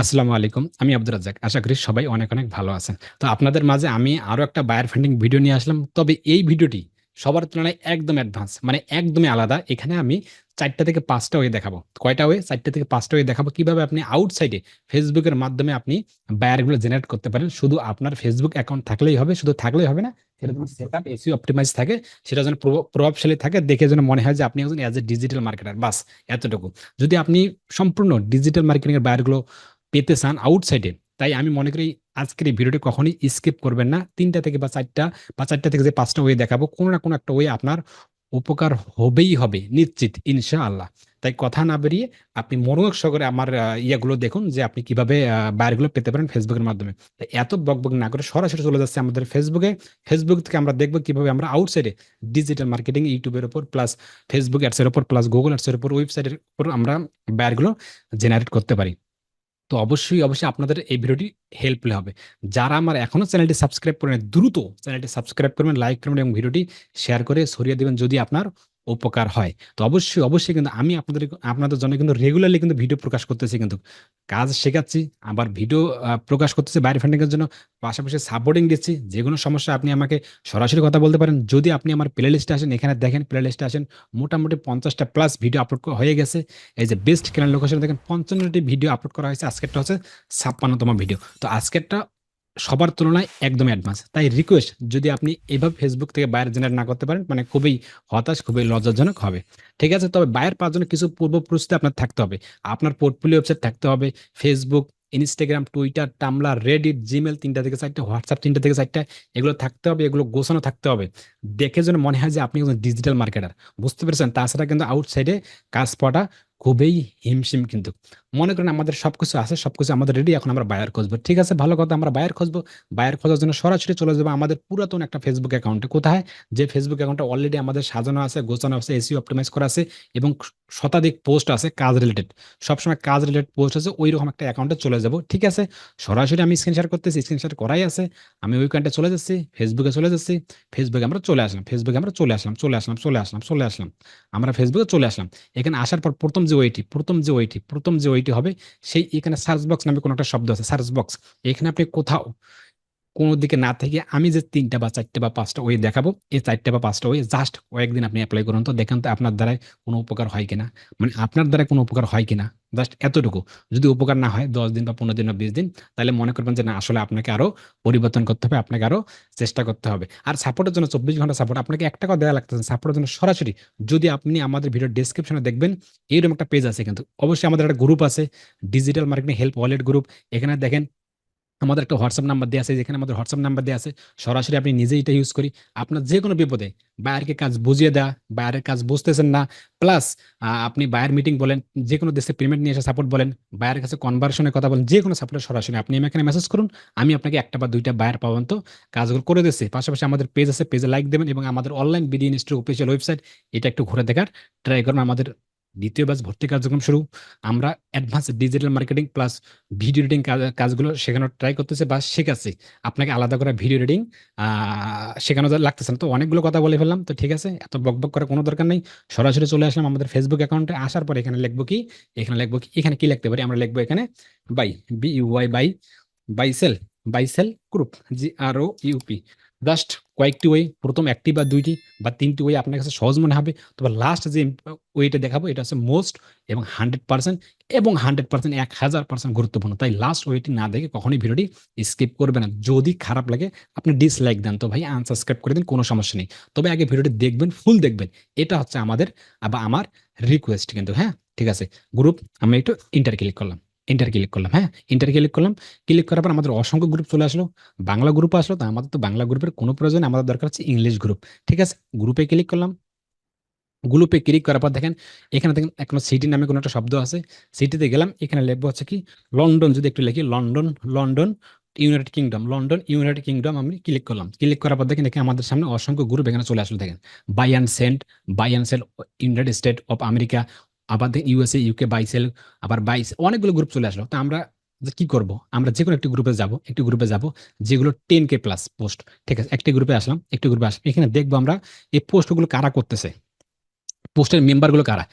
আসসালামু আলাইকুম। আমি আব্দুর রাজ্জাক। আশা করি সবাই অনেক, অনেক ভালো আছেন। তো আপনাদের মাঝে আমি আরও একটা বায়ার ফান্ডিং ভিডিও নিয়ে আসলাম। তবে এই ভিডিওটি সবার তুলনায় একদম অ্যাডভান্স মানে একদমই আলাদা। এখানে আমি চারটা থেকে পাঁচটা ওয়ে দেখাবো। কয়টা ওয়ে? ৪ টা থেকে পাঁচটা ওয়ে দেখাবো কীভাবে আপনি আউটসাইডে এর মাধ্যমে আপনি বায়ারগুলো জেনারেট করতে পারেন। শুধু আপনার ফেসবুক অ্যাকাউন্ট থাকলেই হবে। শুধু থাকলেই হবে না। সেটা সেটআপ SEO অপটিমাইজ থাকে। সেটা যেন প্রভ প্রভাবশালী থাকে। দেখে যেন মনে হয় যে আপনি একজন অ্যাজ এ ডিজিটাল মার্কেটার। বাস এতটুকু। যদি আপনি সম্পূর্ণ ডিজিটাল মার্কেটিং এর বায়ারগুলো পেতে চান আউটসাইডে, তাই আমি মনে করি আজকের এই ভিডিওটি কখনোই স্কিপ করবেন না। ৩ টা থেকে বা চারটা বা ৪ টা থেকে যে পাঁচটা ওয়ে দেখাবো, কোনো না কোনো একটা ওয়ে আপনার উপকার হবেই হবে নিশ্চিত ইনশাআল্লাহ। তাই কথা না বেরিয়ে আপনি মনোযোগ সহকারে আমার ইয়াগুলো দেখুন যে আপনি কীভাবে আ বায়ারগুলো পেতে পারেন ফেসবুকের মাধ্যমে। এত বকবক না করে সরাসরি চলে যাচ্ছে আমাদের ফেসবুকে ফেসবুক থেকে আমরা দেখব কীভাবে আমরা আউটসাইডে ডিজিটাল মার্কেটিং ইউটিউবের ওপর প্লাস ফেসবুক অ্যাডসের ওপর প্লাস গুগল অ্যাডস এর উপর ওয়েবসাইটের উপর আমরা বায়ারগুলো জেনারেট করতে পারি। তো অবশ্যই, অবশ্যই আপনাদের এই ভিডিওটি হেল্পফুল হবে। যারা আমার এখনও চ্যানেলটি সাবস্ক্রাইব করেন দ্রুত চ্যানেলটি সাবস্ক্রাইব করবেন, লাইক করবেন এবং ভিডিওটি শেয়ার করে সরিয়ে দেবেন যদি আপনার উপকার হয়। তো অবশ্যই, অবশ্যই কিন্তু আমি আপনাদের আপনাদের জন্য কিন্তু রেগুলারলি কিন্তু ভিডিও প্রকাশ করতেছি কিন্তু। কাজ শেখাচ্ছি, আবার ভিডিও প্রকাশ করতেছি বাইরে ফান্ডিং এর জন্য। পাশাপাশি সাপোর্টিং দিচ্ছি। যে কোনো সমস্যা আপনি আমাকে সরাসরি কথা বলতে পারেন। যদি আপনি আমার প্লে লিস্টে আসেন, এখানে দেখেন প্লে লিস্টে আসেন। মোটামুটি পঞ্চাশটা প্লাস ভিডিও আপলোড হয়ে গেছে। এই যে বেস্ট কেনার লোকেশন দেখেন পঞ্চান্নটি ভিডিও আপলোড করা হয়েছে। আজকেরটা হচ্ছে ছাপ্পান্নতম ভিডিও। তো আজকেরটা সবার তুলনায় একদম অ্যাডভান্স। তাই রিকোয়েস্ট যদি আপনি এভাবে ফেসবুক থেকে বায়ার জেনারেট না করতে পারেন মানে খুবই হতাশ, খুবই লজ্জাজনক হবে। ঠিক আছে? তবে বায়ার পাওয়ার জন্য কিছু পূর্ব প্রস্তুতি আপনার থাকতে হবে। আপনার পোর্টফোলিও ওয়েবসাইট থাকতে হবে। Facebook Instagram Twitter Tumblr, Reddit, Gmail ৩ টা থেকে ৪ হোয়াটসঅ্যাপ WhatsApp ৩ টা থেকে ৪ টা এগুলো থাকতে হবে। এগুলো গোছানো থাকতে হবে। দেখে যেন মনে হয় যে আপনি একজন ডিজিটাল মার্কেটার। বুঝতে পেরেছেন? তাছাড়া কিন্তু আউটসাইডে কাজ পাওয়াটা খুবই হিমশিম কিন্তু। মনে করেন আমাদের সবকিছু আছে, সবকিছু আমাদের রেডি এখন আমরা বায়ার খুঁজবো। ঠিক আছে? ভালো কথা আমরা বায়ার খুঁজবো। বায়ার খোঁজার জন্য সরাসরি চলে যাব আমাদের পুরাতন একটা ফেসবুক অ্যাকাউন্টে। কোথায়? যে ফেসবুক অ্যাকাউন্টটা অলরেডি আমাদের সাজানো আছে, গোছানো আছে, SEO অপটিমাইজ করা আছে এবং শতাধিক পোস্ট আছে কাজ রিলেটেড। সবসময় কাজ রিলেটেড পোস্ট আছে ওই রকম একটা অ্যাকাউন্টে চলে যাব। ঠিক আছে? সরাসরি আমি স্ক্রিন শেয়ার করতেছি। স্ক্রিন শেয়ার করাই আছে। আমি ওই অ্যাকাউন্টে চলে যাচ্ছি। ফেসবুকে চলে যাচ্ছি। ফেসবুকে আমরা চলে আসলাম। ফেসবুকে আমরা চলে আসলাম, চলে আসলাম, চলে আসলাম, চলে আসলাম। আমরা ফেসবুকে চলে আসলাম। এখানে আসার পর প্রথম যে ওয়েটি, প্রথম যে ওয়েটি, প্রথম যে ওয়েটি হবে সেই এখানে সার্চ বক্স নামে কোনো একটা শব্দ আছে। Search box. এখানে আপনি কোথাও কোনো দিকে না থেকে আমি যে ৩ টা বা চারটে বা ৫ টা ওয়ে দেখাবো, এই চারটে বা ৫ টা ওয়ে জাস্ট কয়েকদিন আপনি অ্যাপ্লাই করুন তো দেখেন তো আপনার দ্বারায় কোনো উপকার হয় কিনা। মানে আপনার দ্বারা কোনো উপকার হয় কিনা। জাস্ট এতটুকু। যদি উপকার না হয় ১০ দিন বা ১৫ দিন বা ২০ দিন তাহলে মনে করবেন যে না আসলে আপনাকে আরও পরিবর্তন করতে হবে, আপনাকে আরও চেষ্টা করতে হবে। আর সাপোর্টের জন্য ২৪ ঘণ্টা সাপোর্ট আপনাকে ৳১ দেয়া লাগতেছে না। সাপোর্টের জন্য সরাসরি যদি আপনি আমাদের ভিডিওর ডেসক্রিপশনে দেখবেন এইরকম একটা পেজ আছে কিন্তু। অবশ্যই আমাদের একটা গ্রুপ আছে। Digital marketing help wallet group. এখানে দেখেন আমাদের একটা হোয়াটসঅ্যাপ নাম্বার দেয়া আছে। যেখানে আমাদের হোয়াটসঅ্যাপ নাম্বার দেয়া আছে। সরাসরি আপনি নিজেই এটা ইউজ করি। আপনার যে কোনো বিপদে বায়ারকে কাজ বুঝিয়ে দেওয়া, বায়ারের কাজ বুঝতেছেন না। প্লাস আপনি বায়ার মিটিং বলেন, যে কোনো দেশে পেমেন্ট নিয়ে এসে সাপোর্ট বলেন, বায়ারের কাছে কনভার্সন এর কথা বলেন, যে কোনো সাপোর্টে সরাসরি আপনি আমি এখানে মেসেজ করুন। আমি আপনাকে একটা বা ২ টা বায়ার পর্যন্ত কাজগুলো করে দিচ্ছি। পাশাপাশি আমাদের পেজ আছে। পেজে লাইক দেবেন এবং আমাদের online BD institute official website এটা একটু ঘুরে দেখার ট্রাই করুন। আমাদের ২য় ব্যাচ ভর্তি কার্যক্রম শুরু। আমরা advance digital marketing plus video editing কাজগুলো শেখানোর ট্রাই করতেছে বা শেখাচ্ছি। আপনাকে আলাদা করে ভিডিও এডিটিং শেখানো লাগতেছে না। তো অনেকগুলো কথা বলে ফেললাম। তো ঠিক আছে? এত বকবক করার কোনো দরকার নেই। সরাসরি চলে আসলাম আমাদের ফেসবুক অ্যাকাউন্টে। আসার পর এখানে লিখব কি? এখানে লিখব কি? এখানে কি লিখতে পারি? আমরা লিখব এখানে buy, B U Y buy, buy sell, buy sell group, G-R-O-U-P just কয়েকটি ওয়ে ১ম ১ টি বা দুইটি বা তিনটি ওয়ে আপনার কাছে সহজ মনে হবে। তবে লাস্ট যে ওয়েটা দেখাবো এটা হচ্ছে মোস্ট এবং 100% এবং 100% ১০০০% গুরুত্বপূর্ণ। তাই লাস্ট ওয়েটি না দেখে কখনোই ভিডিওটি স্কিপ করবে না। যদি খারাপ লাগে আপনি ডিসলাইক দেন। তো ভাই আনসাবস্ক্রাইব করে দিন কোনো সমস্যা নেই। তবে আগে ভিডিওটি দেখবেন, ফুল দেখবেন। এটা হচ্ছে আমাদের বা আমার রিকোয়েস্ট কিন্তু হ্যাঁ? ঠিক আছে। গ্রুপ আমি একটু ইন্টার ক্লিক করলাম। এন্টার ক্লিক করলাম, হ্যাঁ? এন্টার ক্লিক করলাম। ক্লিক করার পর আমাদের অসংখ্য গ্রুপ চলে আসলো। বাংলা গ্রুপ আসলো। তো আমাদের তো বাংলা গ্রুপের কোনো প্রয়োজন। আমাদের দরকার হচ্ছে ইংলিশ গ্রুপ। ঠিক আছে? গ্রুপে ক্লিক করলাম। গ্রুপে ক্লিক করার পর দেখেন এখানে দেখেন এখন সিটি নামে কোনো একটা শব্দ আছে। সিটিতে গেলাম। এখানে লিখব হচ্ছে কি লন্ডন যদি একটু লিখি London, London, United Kingdom, London, United Kingdom আমি ক্লিক করলাম। ক্লিক করার পর দেখেন এখানে আমাদের সামনে অসংখ্য গ্রুপ এখানে চলে আসলো দেখেন। Buy and sent buy and sell United State of America, আবার দেখ ইউএসএ, ইউকে বাইসেল আবার বাইস অনেকগুলো গ্রুপ চলে আসলো। তো আমরা যে কি করব? আমরা যে কোনো একটি গ্রুপে যাব, একটি গ্রুপে যাব যেগুলো 10K প্লাস পোস্ট। ঠিক আছে? একটি গ্রুপে আসলাম, একটি গ্রুপে আসলাম। এখানে দেখব আমরা এই পোস্টগুলো কারা করতেছে। পোস্টের মেম্বারগুলো কারা?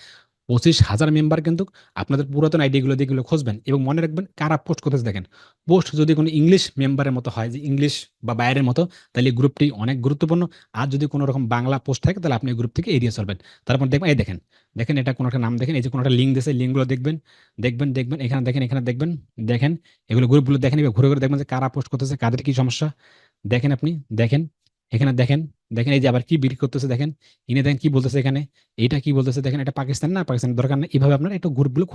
পঁচিশ হাজার মেম্বার কিন্তু আপনাদের পুরাতন আইডিগুলো দিয়ে এগুলো খুঁজবেন এবং মনে রাখবেন কারা পোস্ট করতেছে দেখেন। পোস্ট যদি কোনো ইংলিশ মেম্বারের মতো হয়, যে ইংলিশ বা বাইরের মতো, তাহলে গ্রুপটি অনেক গুরুত্বপূর্ণ। আর যদি কোনো রকম বাংলা পোস্ট থাকে, তাহলে আপনি গ্রুপ থেকে এড়িয়ে চলবেন। তারপর দেখবেন, এই দেখেন দেখেন এটা কোনো একটা নাম দেখেন, এই যে কোনো একটা লিঙ্ক দিয়েছে লিঙ্কগুলো দেখবেন দেখবেন দেখবেন, এখানে দেখেন, এখানে দেখবেন, দেখেন, এগুলো গ্রুপগুলো দেখেন, এবার ঘুরে ঘুরে দেখবেন যে কারা পোস্ট করতেছে, কাদের কি সমস্যা। দেখেন আপনি, দেখেন এখানে দেখেন দেখেন এই যে আবার কি বিক্রি করতেছে দেখেন, ইনি দেখেন কি বলতেছে এখানে, এইটা কি বলতেছে দেখেন, এটা পাকিস্তান না পাকিস্তান দরকার নেই এইভাবে আপনার একটু গ্রুপগুলো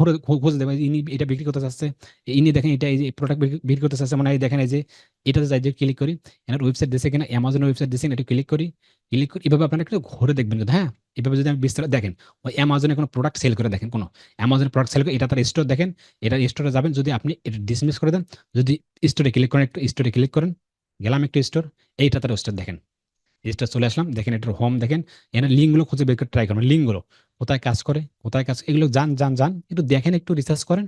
খুঁজে দেবেন, ইনি এটা বিক্রি করতে চাচ্ছে, ইনি দেখেন এটা এই যে প্রোডাক্ট বিক্রি করতে চাচ্ছে মানে এই দেখেন এই যে এটাতে যাই যে ক্লিক করি, এনার ওয়েবসাইট দিয়েছে কিনা অ্যামাজনের ওয়েবসাইট দিয়েছেন একটু ক্লিক করি ক্লিক করি, এভাবে আপনারা একটু ঘুরে দেখবেন, কিন্তু হ্যাঁ এভাবে যদি আমি বিস্তারিত, দেখেন, ওই অ্যামাজনে কোনো প্রোডাক্ট সেল করে দেখেন, কোনো অ্যামাজনের প্রোডাক্ট সেল করে, এটা তার স্টোর দেখেন, এটা স্টোরে যাবেন, যদি আপনি এটা ডিসমিস করে দেন, যদি স্টোরে ক্লিক করেন, একটু স্টোরে ক্লিক করেন গেলাম একটু স্টোর এইটা তার স্টোর দেখেন। স্টোর চলে আসলাম, দেখেন এটার হোম দেখেন, এখানে লিঙ্কগুলো খুঁজে বের করে ট্রাই করবেন, লিঙ্কগুলো কোথায় কাজ করে, কোথায় কাজ, এগুলো যান যান যান, একটু দেখেন, একটু রিসার্চ করেন।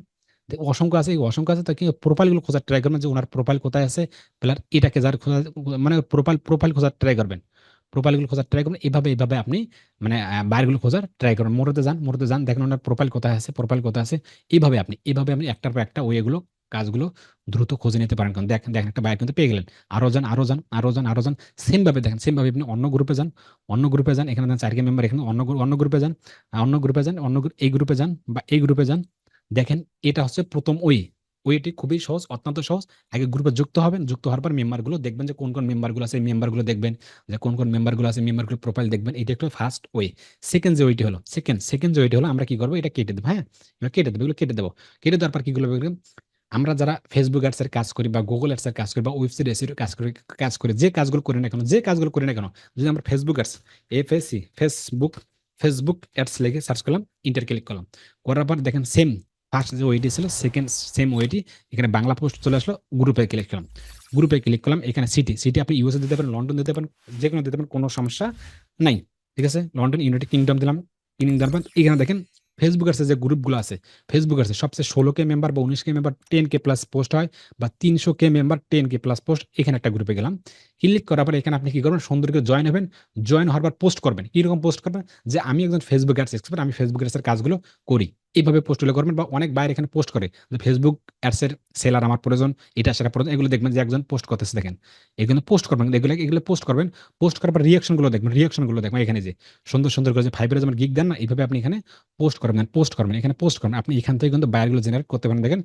অসংখ্য আছে, এই অসংখ্য আছে তাকে প্রোফাইলগুলো খোঁজার ট্রাই করবেন, যে ওনার প্রোফাইল কোথায় আছে প্লার এটাকে যার খোঁজা মানে প্রোফাইল প্রোফাইল খোঁজার ট্রাই করবেন। প্রোফাইলগুলো খোঁজার ট্রাই করবেন এভাবে এইভাবে আপনি মানে বাইরগুলো খোঁজার ট্রাই করবেন। মোড়তে যান মোড়তে যান, দেখেন ওনার প্রোফাইল কোথায় আছে প্রোফাইল কোথায় আছে, এইভাবে আপনি এইভাবে আপনি একটার পর একটা ওয়েগুলো কাজগুলো দ্রুত খুঁজে নিতে পারেন। কারণ দেখেন দেখেন একটা বাইর কিন্তু পেয়ে গেলেন। আরও যান আরও যান আরও যান আরও যান সেম ভাবে দেখেন সেমভাবে আপনি অন্য গ্রুপে যান, অন্য গ্রুপে যান, এখানে দেন চারকে মেম্বার এখানে অন্য অন্য গ্রুপে যান অন্য গ্রুপে যান, অন্য এই গ্রুপে যান বা এই গ্রুপে যান। দেখেন, এটা হচ্ছে প্রথম ওই। ওইটি খুবই সহজ, অত্যন্ত সহজ। আগে গ্রুপে যুক্ত হবেন, যুক্ত হওয়ার পর মেম্বারগুলো দেখবেন যে কোন কোন মেম্বারগুলো আছে মেম্বারগুলো দেখবেন। যে কোন কোন মেম্বারগুলো আছে মেম্বারগুলো প্রোফাইল দেখবেন। এটা একটু ফার্স্ট ওয়ে সেকেন্ড যে ওইটি হলো সেকেন্ড সেকেন্ড যে ওইটি হলো, আমরা কি করব? এটা কেটে দেবো হ্যাঁ? কেটে দেবো, এগুলো কেটে দেবো। কেটে দেওয়ার পর কি করব? আমরা যারা ফেসবুক অ্যাডসের কাজ করি বা গুগল অ্যাডসের কাজ করি বা ওয়েবসাইট এসির কাজ করি কাজ করি, যে কাজগুলো করি না কেন, যে কাজগুলো করি না কেন, যদি আমরা Facebook ads F AC Facebook Facebook ads লিখে সার্চ করলাম ইন্টার ক্লিক করলাম, করার পর দেখেন সেম ফার্স্ট যে ওয়েটি ছিল সেকেন্ড সেম ওয়েটি এখানে বাংলা পোস্ট চলে আসলো গ্রুপে ক্লিক করলাম গ্রুপে ক্লিক করলাম, এখানে সিটি সিটি আপনি ইউএসএ দিতে পারেন লন্ডন দিতে পারেন যে কোনো দিতে পারেন, কোনো সমস্যা নাই, ঠিক আছে? লন্ডন ইউনাইটেড কিংডম দিলাম কিংডম দিলাম, এখানে দেখেন ফেসবুক আছে যে গ্রুপগুলো আছে ফেসবুক আছে সবচেয়ে ষোলো কে মেম্বার বা উনিশ K member ten K plus post হয় বা তিনশো K member ten K plus post এখানে একটা গ্রুপে গেলাম। ক্লিক করার পর এখানে আপনি কি করবেন? সুন্দর করে জয়েন হবেন। জয়েন হওয়ার পর পোস্ট করবেন। কীরকম পোস্ট করবেন? যে আমি একজন ফেসবুক অ্যাডস এক্সপার্ট আমি ফেসবুক অ্যাডসের কাজগুলো করি। এইভাবে পোস্টগুলো করবেন বা অনেক বাইরে এখানে পোস্ট করে যে ফেসবুক অ্যাডসের সেলার আমার প্রয়োজন, এটা সেটা প্রয়োজন, এগুলো দেখবেন যে একজন পোস্ট করতেছে দেখেন। এগুলো পোস্ট করবেন, এগুলো এগুলো পোস্ট করবেন পোস্ট করার পর রিয়াকশনগুলো দেখবেন রিয়াকশনগুলো দেখবেন এখানে যে সুন্দর সুন্দর করে যে ফাইভের যেমন গিগ দেন না, এইভাবে আপনি এখানে পোস্ট করবেন পোস্ট করবেন, এখানে পোস্ট করবেন। আপনি এখান থেকে কিন্তু বাইরগুলো জেনারেট করতে পারেন। দেখেন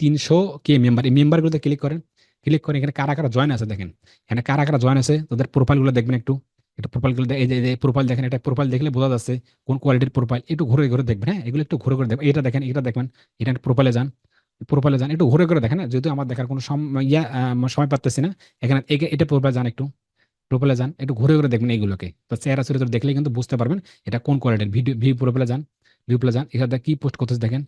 তিনশো কে মেম্বার এই মেম্বারগুলোতে ক্লিক করেন ক্লিক করে এখানে কারা কারা জয়েন আছে দেখেন। এখানে কারা কারা জয়েন আছে, তাদের প্রোফাইলগুলো দেখবেন একটু। একটু প্রোফাইলগুলো এই যে প্রোফাইল দেখেন এটা প্রোফাইল দেখলে বোঝা যাচ্ছে কোন কোয়ালিটির প্রোফাইল একটু ঘুরে ঘুরে দেখবেন হ্যাঁ? এগুলো একটু ঘুরে ঘুরে দেখবেন। এটা দেখেন এটা দেখবেন। এটা প্রোফাইলে যান। প্রোফাইলে যান একটু ঘুরে ঘুরে দেখেন হ্যাঁ, যেহেতু আমার দেখার কোনো ইয়া সময় পাচ্তেছি না এখানে এটা প্রোফাইলে যান একটু। প্রোফাইলে যান একটু ঘুরে ঘুরে দেখবেন এইগুলোকে। তো চেহারা চরিত্র দেখলে কিন্তু বুঝতে পারবেন এটা কোন কোয়ালিটির ভিডিও ভিউ প্রোফাইলে যান। প্লে যান। এখানে কি পোস্ট করতেছে দেখেন।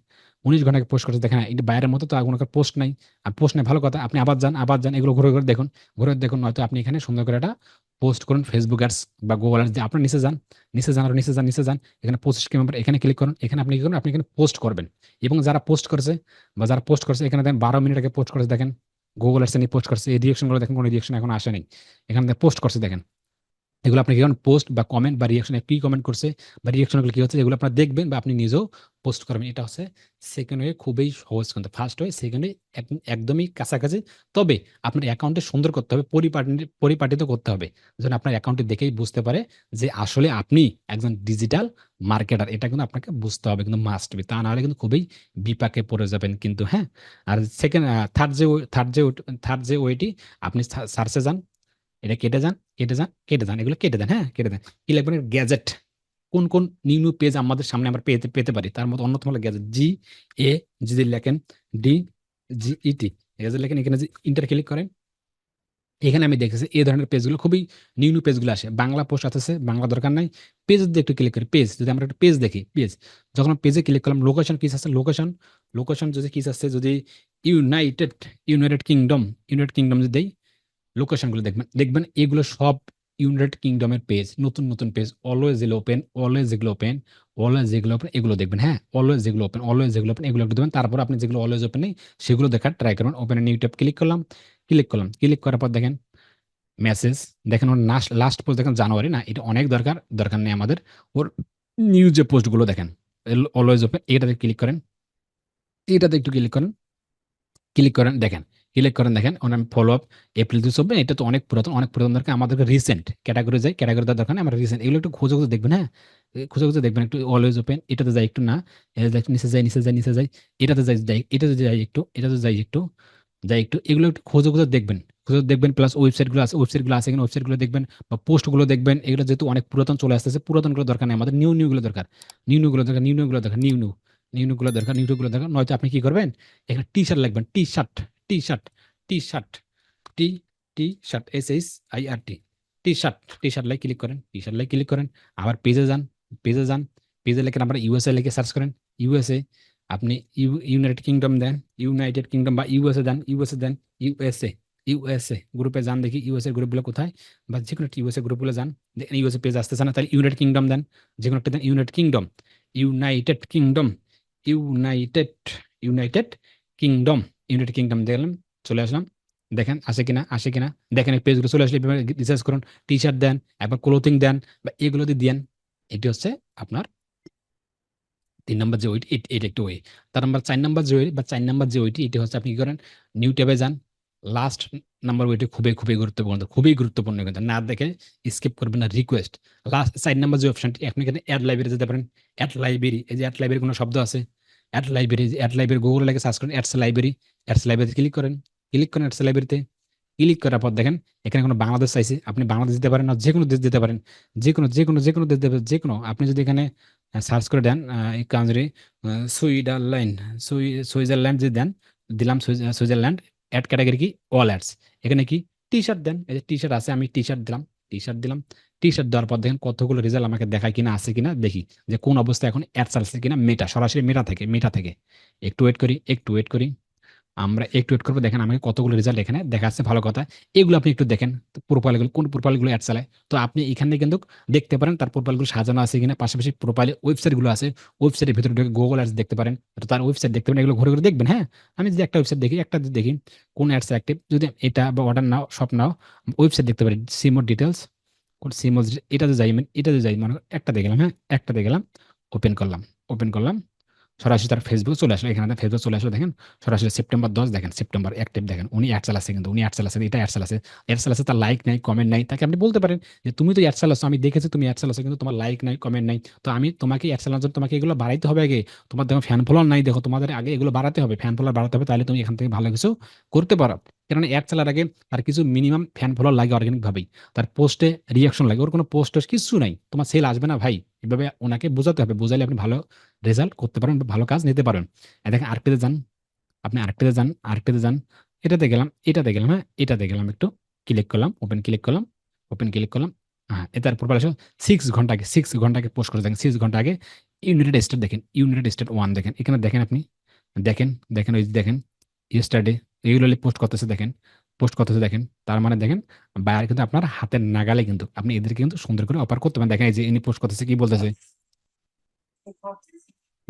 উনিশ ঘন্টাকে পোস্ট করতেছে। দেখেন, এটা বাইরের মতো তো আর কোনো পোস্ট নাই। আর পোস্ট নাই ভালো কথা, আপনি আবার যান আবার যান, এগুলো ঘুরে ঘুরে দেখুন। ঘুরে দেখুন, নয়তো আপনি এখানে সুন্দর করে একটা পোস্ট করুন ফেসবুক অ্যাডস বা গুগল অ্যাডস আপনার নিচে যান নিচে যান, আর নিচে যান নিচে যান। এখানে কে মেম্বার এখানে ক্লিক করুন, এখানে আপনি কি করুন আপনি এখানে পোস্ট করবেন। এবং যারা পোস্ট করছে বা যারা পোস্ট করেছে, এখানে দেখেন বারো মিনিট আগে পোস্ট করেছে। দেখেন গুগল অ্যাডসে নিয়ে পোস্ট করছে। এই রিয়েকশনগুলো দেখেন, কোনো রিয়েকশন এখন আসেনি। এখানে পোস্ট করছে, দেখেন। এগুলো আপনি কেমন পোস্ট বা কমেন্ট বা রিয়াকশনে কি কমেন্ট করছে বা রিয়াকশনগুলো কি হচ্ছে, এগুলো আপনারা দেখবেন বা আপনি নিজেও পোস্ট করবেন। এটা হচ্ছে সেকেন্ড ওয়ে খুবই সহজ কিন্তু। ফার্স্ট ওয়ে সেকেন্ড ওয়ে একদমই কাছাকাছি। তবে আপনার অ্যাকাউন্টে সুন্দর করতে হবে, পরিপাটি, পরিপাটিত করতে হবে, যেন আপনার অ্যাকাউন্টে দেখেই বুঝতে পারে যে আসলে আপনি একজন ডিজিটাল মার্কেটার এটা কিন্তু আপনাকে বুঝতে হবে কিন্তু মাস্ট বি তা নাহলে কিন্তু খুবই বিপাকে পড়ে যাবেন কিন্তু হ্যাঁ? আর সেকেন্ড থার্ড যে থার্ড যে থার্ড যে ওয়েটি আপনি সার্চে যান, এটা কেটে যান কেটে যান কেটে যান, এগুলো কেটে দেন হ্যাঁ কেটে দেন। কি লাগবে গ্যাজেট কোন কোন নিউ নিউ পেজ আমাদের সামনে আমরা পেতে পেতে পারি? তার মধ্যে অন্যতম হলো গ্যাজেট জি এ যদি লেখেন ডি জি ইটি গ্যাজেট লেখেন, এখানে যে ইন্টার ক্লিক করেন, এখানে আমি দেখেছি এই ধরনের পেজগুলো খুবই নিউ নিউ পেজগুলো আসে। বাংলা পোস্ট আছে বাংলা দরকার নাই। পেজ দিয়ে একটু ক্লিক করি পেজ যদি আমরা একটা পেজ দেখি পেজ যখন পেজে ক্লিক করলাম লোকেশন কি আছে লোকেশন লোকেশন যদি কি আছে যদি United United Kingdom United Kingdom যদি দেই লোকেশনগুলো দেখবেন। দেখবেন এগুলো সব ইউনাইটেড কিংডমের পেজ নতুন নতুন পেজ অলওয়েজ এগুলো ওপেন অলওয়েজ যেগুলো ওপেন অলওয়েজ যেগুলো ওপেন এগুলো দেখবেন হ্যাঁ? অলওয়েজ যেগুলো ওপেন অলওয়েজ যেগুলো ওপেন এগুলো দেবেন তারপর আপনি যেগুলো অলওয়েজ ওপেন নেই, সেগুলো দেখার ট্রাই করবেন ওপেন নিউ ট্যাব ক্লিক করলাম ক্লিক করলাম। ক্লিক করার পর দেখেন মেসেজ দেখেন ওর লাস্ট পোস্ট দেখেন জানুয়ারি, না? এটা অনেক দরকার দরকার নেই আমাদের। ওর নিউ যে পোস্টগুলো দেখেন অলওয়েজ ওপেন এটাতে ক্লিক করেন। এটাতে একটু ক্লিক করেন। ক্লিক করেন, দেখেন। ক্লিক করেন দেখেন ওনার ফলো আপ এপ্রিল দুশো এটা তো অনেক পুরাতন অনেক পুরাতন দরকার, আমাদেরকে রিসেন্ট ক্যাটাগরি যাই ক্যাটাগরি দেওয়ার দরকার আমরা রিসেন্ট এগুলো একটু খুঁজে খুঁজে দেখবেন হ্যাঁ? খুঁজে খুঁজে দেখবেন, একটু অলওয়েজ ওপেন এটাতে যাই একটু না এটা নিচে যাই নিচে যাই নিচে যাই, এটাতে যাই যাই, এটাতে যাই একটু, এটাতে যাই একটু যাই একটু, এগুলো একটু খুঁজে খুঁজে দেখবেন খুঁজে দেখবেন প্লাস ওয়েবসাইটগুলো আছে ওয়েবসাইটগুলো আছে কিনা ওয়েবসাইটগুলো দেখবেন, বা পোস্টগুলো দেখবেন, এগুলো যেহেতু অনেক পুরাতন চলে আসতেছে পুরাতনগুলো দরকার নেই, আমাদের নিউ নিউগুলো দরকার নিউ নিউগুলো দরকার নিউ নিউগুলো দরকার নিউ নিউ নিউ নিউগুলো দরকার নিউ নিউগুলো দরকার, নয়তো আপনি কি করবেন এখানে T shirt লাগবেন T shirt T shirt T shirt T T shirt S S I R T T shirt T shirt lie click করেন টি শার্ট লাই ক্লিক করেন আবার পেজে যান পেজে যান পেজে লিখে আমরা ইউএসএ লিখে সার্চ করেন ইউএসএ আপনি ইউ ইউনাইটেড কিংডম দেন ইউনাইটেড কিংডম বা ইউএসএ দেন ইউএসএ দেন ইউএসএ ইউএসএ গ্রুপে যান দেখি ইউএসএ গ্রুপগুলো কোথায়, বা যে কোনো ইউএসএ গ্রুপগুলো যান ইউএসএ পেজ আসতেছে না, তাহলে ইউনাইটেড কিংডম দেন, যে কোনো একটা দেন United Kingdom United Kingdom United United Kingdom United Kingdom দেখলাম, চলে আসলাম। দেখেন আসে কিনা আসে কিনা। দেখেন, এই পেজগুলো চলে আসলে রিসার্চ করুন। টি শার্ট দেন, একবার ক্লোথিং দেন, বা এগুলো দিয়ে দেন, এটি হচ্ছে আপনার তিন নম্বর যে ওইটি এটা একটু ওই। তার নাম্বার চার নম্বর যে ওই, বা চার নম্বর যে ওইটি, এটি হচ্ছে আপনি কি করেন নিউ ট্যাবে যান। লাস্ট নাম্বার ওইটি খুবই খুবই গুরুত্বপূর্ণ খুবই গুরুত্বপূর্ণ কিন্তু। না দেখে স্কিপ করবেন না রিকোয়েস্ট লাস্ট চার নম্বর যে অপশনটি আপনি এখানে অ্যাড লাইব্রেরি যেতে পারেন। অ্যাড লাইব্রেরি এই যে অ্যাড লাইব্রেরি কোনো শব্দ আছে? Ad library ad library Google লাগে সার্চ করেন ads library ads library click করেন। ক্লিক করেন অ্যাডস লাইব্রেরিতে ক্লিক করার পর দেখেন, এখানে কোনো বাংলাদেশ চাইছে, আপনি বাংলাদেশ দিতে পারেন না যে কোনো দেশ দিতে পারেন। যে কোনো যে কোনো যে কোনো দেশ দেবে যে কোনো আপনি যদি এখানে সার্চ করে দেন এই কান্ট্রি সুইজারল্যান্ড সুই সুইজারল্যান্ড যদি দেন, দিলাম সুইজ- সুইজারল্যান্ড অ্যাড ক্যাটাগরি কি? অল অ্যাডস এখানে কি? টি শার্ট দেন। এই যে টি শার্ট আছে, আমি টি শার্ট দিলাম টি শার্ট দিলাম। টি শার্ট দেওয়ার পর দেখেন কতগুলো রেজাল্ট আমাকে দেখায় কিনা, আছে কিনা, দেখি যে কোন অবস্থায় এখন অ্যাড চালছে কিনা মেটা সরাসরি মেটা থেকে মেটা থেকে। একটু ওয়েট করি, একটু ওয়েট করি। আমরা একটু ওয়েট করব, দেখেন আমাকে কতগুলো রেজাল্ট এখানে দেখাচ্ছে, ভালো কথা। এগুলো আপনি একটু দেখেন প্রোফাইলগুলো কোন প্রোফাইলগুলো অ্যাড চালায়। তো আপনি এখানে কিন্তু দেখতে পারেন তার প্রোফাইলগুলো সাজানো আছে কিনা, পাশাপাশি প্রোফাইলে ওয়েবসাইটগুলো আছে ওয়েবসাইটের ভিতরে ঢুকে গুগল অ্যাডস দেখতে পারেন। তার ওয়েবসাইট দেখতে পারেন, এগুলো ঘুরে ঘুরে দেখবেন হ্যাঁ? আমি যদি একটা ওয়েবসাইট দেখি, একটা দেখি, কোন অ্যাডস অ্যাক্টিভ যদি এটা বা অর্ডার নাও সব নাও ওয়েবসাইট দেখতে পারি সিমোর ডিটেলস কোন সিমোর এটাতে যাই মানে এটাতে যাই মানে একটা দেখলাম হ্যাঁ একটা দেখলাম ওপেন করলাম ওপেন করলাম, সরাসরি তার ফেসবুক চলে আসলো, এখানে ফেসবুক চলে আসলো, দেখেন, সরাসরি সেপ্টেম্বর দশ, দেখেন সেপ্টেম্বর অ্যাক্টিভ দেখেন, উনি অ্যাড চালাচ্ছে কিন্তু, উনি অ্যাড চালাচ্ছে, এটা অ্যাড চালাচ্ছে অ্যাড চালাচ্ছে, তার লাইক নাই কমেন্ট নাই, তাকে আপনি বলতে পারেন যে, তুমি তো অ্যাড চালাচ্ছ, আমি দেখেছি তুমি অ্যাড চালাচ্ছ, কিন্তু তোমার লাইক নাই কমেন্ট নাই, তো আমি তোমাকে অ্যাড চালানোর তোমাকে এগুলো বাড়াইতে হবে আগে, তোমার দেখো ফ্যান ফলোয়ার নাই, দেখো, তোমাদের আগে এগুলো বাড়াতে হবে ফ্যান ফলোয়ার বাড়াতে হবে, তাহলে তুমি এখান থেকে ভালো কিছু করতে পারো। কারণ অ্যাড চালার আগে তার কিছু মিনিমাম ফ্যান ফলোয়ার লাগে অর্গানিক ভাবেই তার পোস্টে রিয়াকশন লাগে। ওর কোনো পোস্ট কিছু নাই। তোমার সেল আসবে না ভাই। এভাবে ওনাকে বোঝাতে হবে। বোঝালে আপনি ভালো রেজাল্ট করতে পারেন ভালো কাজ নিতে পারেন দেখেন আরেকটাতে যান। আপনি আরেকটাতে যান আরেকটাতে যান। এটাতে গেলাম এটাতে গেলাম হ্যাঁ এটাতে গেলাম একটু। ক্লিক করলাম ওপেন ক্লিক করলাম ওপেন ক্লিক করলাম। হ্যাঁ এটার প্রোফাইল আসলে সিক্স ঘণ্টা আগে সিক্স ঘণ্টা আগে পোস্ট করে দেখেন সিক্স ঘণ্টা আগে ইউনাইটেড স্টেট দেখেন ইউনাইটেড স্টেট ওয়ান দেখেন। এখানে দেখেন আপনি, দেখেন দেখেন, ওই দেখেন ইয়েস্টারডে রেগুলারলি পোস্ট করতেছে দেখেন পোস্ট করতেছে দেখেন, তার মানে দেখেন বায়ার কিন্তু আপনার হাতের নাগালে কিন্তু, আপনি এদেরকে কিন্তু সুন্দর করে অফার করতে পারেন। দেখেন এই যে ইনি পোস্ট করতেছে, কি বলতেছে?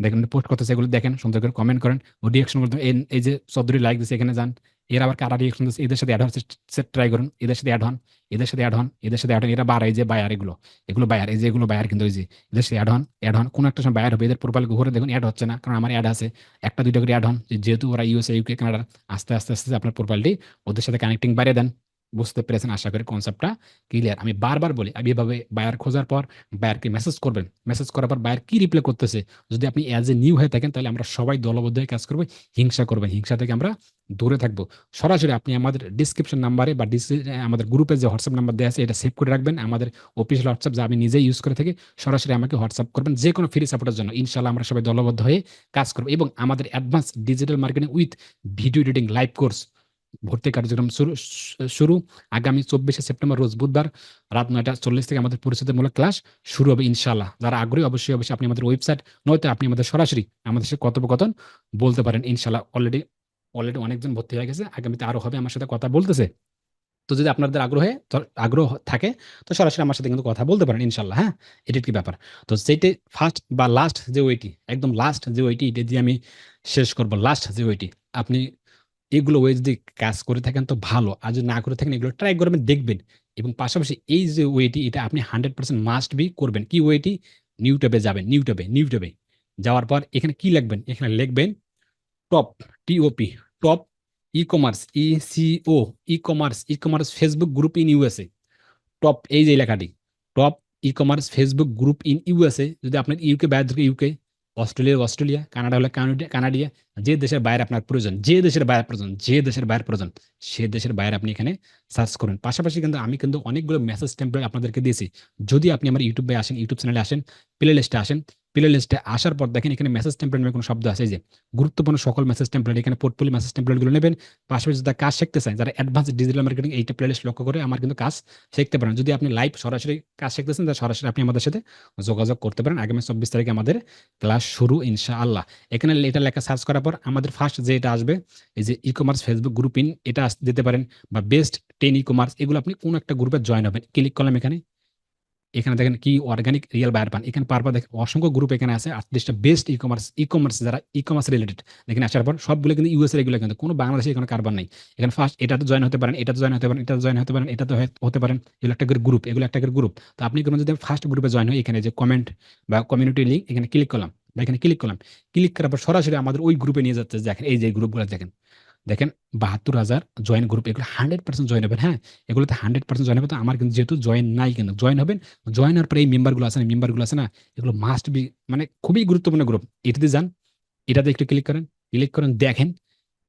দেখেন পোস্ট করতেছে এগুলো, দেখেন, সুন্দর করে কমেন্ট করেন। ও রিয়াকশন করতে এই যে চৌধুরী লাইক দিচ্ছে এখানে যান এর আবার কারা রিয়াকশন দিচ্ছে এদের সাথে অ্যাড হচ্ছে ট্রাই করুন। এদের সাথে অ্যাড হন, এদের সাথে অ্যাড হন, এদের সাথে অ্যাড হন। এরা বার এই যে বায়ার এগুলো এগুলো বায়ার এই যে এগুলো বায়ার কিন্তু ওই যে, এদের সাথে অ্যাড হন অ্যাড হন। কোন একটা সময় বায়ার হবে, এদের প্রোফাইল ঘুরে দেখুন অ্যাড হচ্ছে না, কারণ আমার অ্যাড আছে। একটা, দুইটা করে অ্যাড হন। যেহেতু ওরা ইউএসএ ইউকে কানাডা আস্তে আস্তে আস্তে আপনার প্রোফাইলটি ওদের সাথে কানেক্টিং বাইরে দেন। বুঝতে পেরেছেন, আশা করি কনসেপ্টটা ক্লিয়ার আমি বারবার বলি আমি এভাবে বায়ার খোঁজার পর বায়ারকে মেসেজ করবেন। মেসেজ করার পর বায়ার কি রিপ্লাই করতেছে? যদি আপনি অ্যাজ এ নিউ হয়ে থাকেন, তাহলে আমরা সবাই দলবদ্ধ হয়ে কাজ করব, হিংসা করবেন হিংসা থেকে আমরা দূরে থাকব। সরাসরি আপনি আমাদের ডিসক্রিপশন নাম্বারে বা আমাদের গ্রুপে যে হোয়াটসঅ্যাপ নাম্বার দেওয়া আছে, এটা সেভ করে রাখবেন। আমাদের অফিসিয়াল হোয়াটসঅ্যাপ যা আমি নিজেই ইউজ করে থাকি, সরাসরি আমাকে হোয়াটসঅ্যাপ করবেন যে কোনো ফ্রি সাপোর্টের জন্য। ইনশাল্লাহ আমরা সবাই দলবদ্ধ হয়ে কাজ করব। এবং আমাদের advance digital marketing with video editing live course ভর্তি কার্যক্রম শুরু শুরু আগামী চব্বিশে সেপ্টেম্বর রোজ বুধবার রাত নয়টা চল্লিশ থেকে আমাদের পরিচিতিমূলক ক্লাস শুরু হবে ইনশাল্লাহ যারা আগ্রহী অবশ্যই অবশ্যই আপনি আমাদের ওয়েবসাইট নয়তো আপনি আমাদের সরাসরি আমাদের সাথে কথোপকথন বলতে পারেন ইনশাল্লাহ অলরেডি অলরেডি অনেকজন ভর্তি হয়ে গেছে, আগামীতে আরও হবে আমার সাথে কথা বলতেছে। তো যদি আপনাদের আগ্রহে আগ্রহ থাকে, তো সরাসরি আমার সাথে কিন্তু কথা বলতে পারেন ইনশাল্লাহ হ্যাঁ? এটি কি ব্যাপার? তো সেইটি ফার্স্ট বা লাস্ট যে ওইটি, একদম লাস্ট যে ওইটি, এটা দিয়ে আমি শেষ করব লাস্ট যে ওইটি। আপনি এগুলো ওয়ে যদি কাজ করে থাকেন তো ভালো। আর যদি না করে থাকেন, এগুলো ট্রাই করবেন দেখবেন। এবং পাশাপাশি এই যে ওয়েটি এটা আপনি হান্ড্রেড পার্সেন্ট মাস্ট বি করবেন। কি ওয়েটি নিউটবে যাবেন নিউটবে নিউটবে যাওয়ার পর এখানে কি লিখবেন? এখানে লিখবেন top TOP top e commerce E CO e commerce e commerce Facebook group in USA top এই যে লেখাটি top e commerce Facebook group in USA যদি আপনার ইউকে বাইরে থাকে ইউকে অস্ট্রেলিয়া অস্ট্রেলিয়া, কানাডা হলে কানাডিয়া কানাডিয়া যে দেশের বাইরে আপনার প্রয়োজন, যে দেশের বাইরে প্রয়োজন, যে দেশের বাইরে প্রয়োজন, সে দেশের বাইরে আপনি এখানে সার্চ করুন। পাশাপাশি কিন্তু আমি কিন্তু অনেকগুলো মেসেজ টেম্পলেট আপনাদেরকে দিয়েছি। যদি আপনি আমার ইউটিউবে আসেন ইউটিউব চ্যানেলে আসেন প্লে লিস্টে আসেন প্লে লিস্টে আসার পর দেখেন এখানে মেসেজ টেম্পলেট কোনো শব্দ আছে যে গুরুত্বপূর্ণ সকল মেসেজ টেম্পলেট এখানে পোর্টফোলিও মেসেজ টেম্পলেটগুলো নেবেন, পাশাপাশি যারা কাজ শিখতে চান যারা অ্যাডভান্স ডিজিটাল মার্কেটিং এইটা প্লে লিস্ট লক্ষ্য করে আমার কিন্তু কাজ শিখতে পারেন। যদি আপনি লাইভ সরাসরি কাজ শিখতেছেন তাহলে সরাসরি আপনি আমাদের সাথে যোগাযোগ করতে পারেন। আগামী চব্বিশ তারিখে আমাদের ক্লাস শুরু, ইনশাআল্লাহ। এখানে এটা লেখা সার্চ করার পর আমাদের ফার্স্ট যে এটা আসবে, এই যে E commerce Facebook group in এটা দিতে পারেন বা বেস্ট টেন ই কমার্স এগুলো আপনি কোন একটা গ্রুপে জয়েন হবেন। ক্লিক করলাম এখানে। এখানে দেখেন কি অর্গানিক রিয়েল বায়ার পান। এখানে পারপর দেখেন অসংখ্য গ্রুপ এখানে আছে আটত্রিশটা best E commerce E commerce যারা ই কমার্স রিলেটেড দেখেন আসার পর সবগুলো কিন্তু ইউএস এর এগুলো কিন্তু কোনো বাংলাদেশে এখানে কারবার নেই। এখানে ফার্স্ট এটাতে জয়েন হতে পারেন এটাতে জয়েন হতে পারেন এটাতে জয়েন হতে পারেন এটাতে হতে পারেন, এগুলো একটা করে গ্রুপ এগুলো একটা করে গ্রুপ তো আপনি কোনো যদি ফার্স্ট গ্রুপে জয়েন হয় এখানে যে কমেন্ট বা কমিউনিটি লিঙ্ক এখানে ক্লিক করলাম, বা এখানে ক্লিক করলাম ক্লিক করার পর সরাসরি আমাদের ওই গ্রুপে নিয়ে যাচ্ছে, দেখেন এই যে গ্রুপগুলো দেখেন। দেখেন বাহাত্তর হাজার জয়েন গ্রুপ এগুলো হান্ড্রেড পার্সেন্ট জয়েন হবেন হ্যাঁ? এগুলোতে হান্ড্রেড পার্সেন্ট জয়েন হবে তো আমার কিন্তু যেহেতু জয়েন নাই কিন্তু জয়েন হবেন জয়েন হওয়ার পরে এই মেম্বারগুলো আছে না মেম্বারগুলো আছে না, এগুলো মাস্ট বি মানে খুবই গুরুত্বপূর্ণ গ্রুপ এটাতে যান, এটাতে একটু ক্লিক করেন ক্লিক করেন, দেখেন,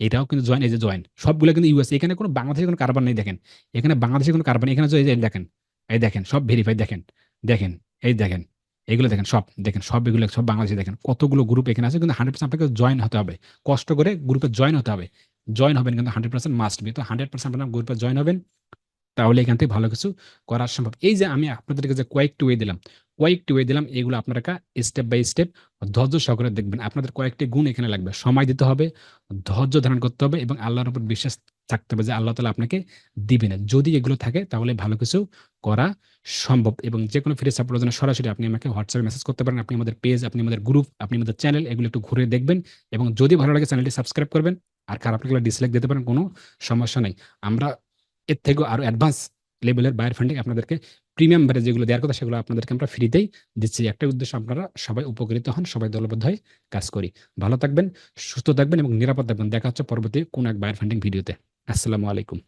এটাও কিন্তু জয়েন এই যে জয়েন সবগুলো কিন্তু ইউএস এখানে কোনো বাংলাদেশের কোনো কারবার নেই, দেখেন, এখানে বাংলাদেশের কোনো কারবার নেই, এখানে দেখেন, এই দেখেন, সব ভেরিফাই দেখেন দেখেন, এই দেখেন, এগুলো দেখেন, সব দেখেন, সব এগুলো, সব বাংলাদেশে দেখেন, কতগুলো গ্রুপ এখানে আছে, কিন্তু হান্ড্রেড পার্সেন্ট আপনাকে জয়েন হতে হবে, কষ্ট করে গ্রুপে জয়েন হতে হবে। জয়েন হবেন কিন্তু হান্ড্রেড পার্সেন্ট মাস্ট বি তো হান্ড্রেড পার্সেন্ট আপনার গ্রুপে জয়েন হবেন, তাহলে এখান থেকে ভালো কিছু করা সম্ভব। এই যে আমি আপনাদেরকে যে কয়েকটি ওয়ে দিলাম কয়েকটি ওয়ে দিলাম, এগুলো আপনারা স্টেপ বাই স্টেপ ধৈর্য সহকারে দেখবেন। আপনাদের কয়েকটি গুণ এখানে লাগবে। সময় দিতে হবে, ধৈর্য ধারণ করতে হবে এবং আল্লাহর উপর বিশ্বাস থাকতে হবে যে আল্লাহ তালা আপনাকে দিবে না যদি এগুলো থাকে তাহলে ভালো কিছু করা সম্ভব এবং যে কোনো ফ্রি সাপোর্টের জন্য সরাসরি আপনি আমাকে হোয়াটসঅ্যাপে মেসেজ করতে পারেন, আপনি আমাদের পেজ আপনি আমাদের গ্রুপ আপনি আমাদের চ্যানেল এগুলো একটু ঘুরে দেখবেন এবং যদি ভালো লাগে চ্যানেলটি সাবস্ক্রাইব করবেন। আর খারাপ লাগলে ডিসলাইক দিতে পারেন, কোনো সমস্যা নেই। আমরা এর থেকেও আরও অ্যাডভান্স লেভেলের বায়ার ফান্ডিং আপনাদেরকে প্রিমিয়াম বারে যেগুলো দেওয়ার কথা, সেগুলো আপনাদেরকে আমরা ফ্রিতেই দিচ্ছি। একটাই উদ্দেশ্য, আপনারা সবাই উপকৃত হন, সবাই দলবদ্ধ হয়ে কাজ করি। ভালো থাকবেন, সুস্থ থাকবেন এবং নিরাপদ থাকবেন। দেখা হচ্ছে পরবর্তী কোন এক বায়ার ফান্ডিং ভিডিওতে আসসালামু আলাইকুম।